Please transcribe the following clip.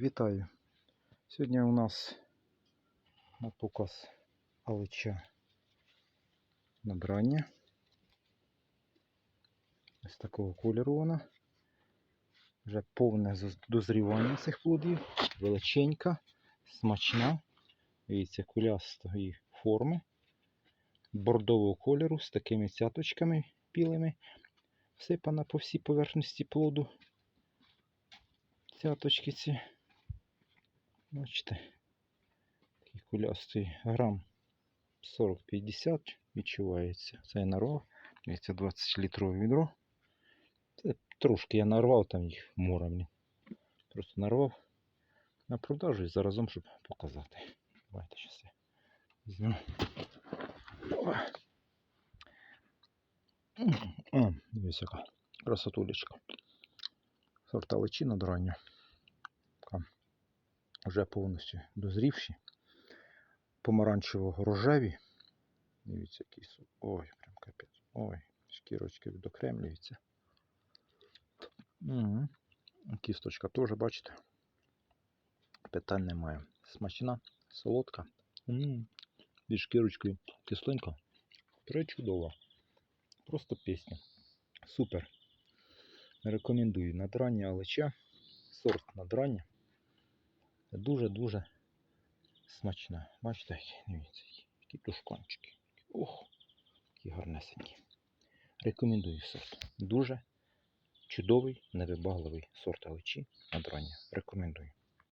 Вітаю! Сьогодні у нас на показ алича надрання. Ось такого кольору вона. Вже повне дозрівання цих плодів. Величенька, смачна. Дивіться, кулястої форми. Бордового кольору з такими цяточками білими. Всипана по всій поверхності плоду. Цяточки ці. Бачите, такий кулястий грам 40-50 відчувається. Це я нарвав. Дивіться, 20 літрове відро. Це трошки я нарвав там їх морем. Просто нарвав на продажу і заразом, щоб показати. Давайте зараз я візьму. О. О, дивись яка красотулечка. Сорта личина драння Вже повністю дозрівші. Помаранчево рожеві. Дивіться, су- Ой, прям капець. Ой, шкірочки відокремлюються. Угу. Кісточка теж, бачите. Питань немає. Смачна, солодка. М, Зі шкірочкою кисленька. Причудова. Просто пісня. Супер. Рекомендую надрання алеча. Сорт надрання. Дуже-дуже смачна. Бачите, дивіться, які- тушкончики. Ух, які гарнесенькі. Рекомендую сорт. Дуже чудовий, невибагливий сорт аличі дроні. Рекомендую.